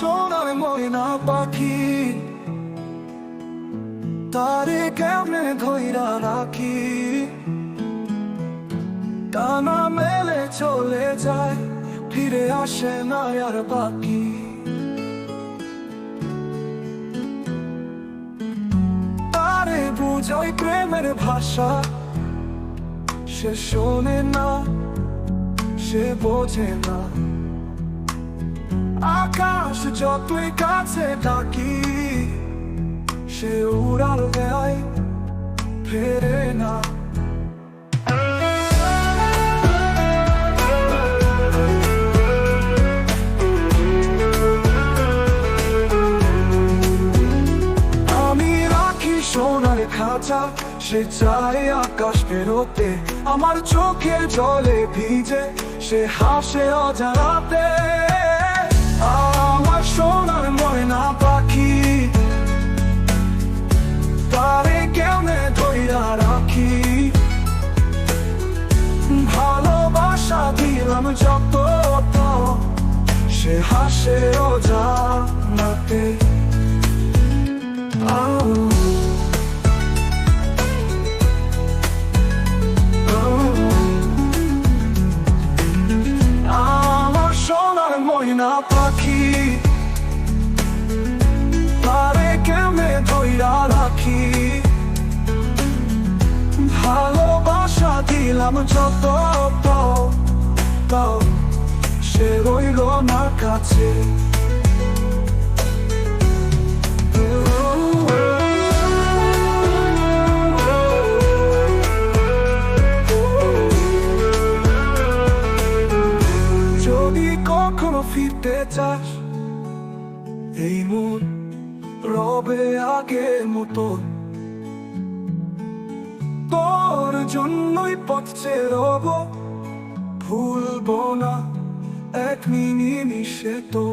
সোনার ময়না পাখি, তারে কেমনে ধৈরা রাখি? টানা মেলে চলে যায়, ফিরে আসে না আর বাকি। তারে বুঝাই প্রেমের ভাষা, সে শোনে না, সে বোঝে না। আকাশ যতই কাছে ডাকি, সে উড়াল দেয়, ফেরে না। সোনার খাঁচা, সে চায় আকাশ পেরোতে আমার চোখে জলে ভিজে, সে হাসে অজানাতে। হাসে অজানাতে। Oh. আমার সোনার ময়না পাখি, তারে কেমনে ধৈরা রাখি? ভালোবাসা দিলাম যত তাও যদি কখনো ফিরতে চাস এই রবে আগের মতো। তোর জন্যই পথে রব ভুলব না। এক মিনিমিশে তো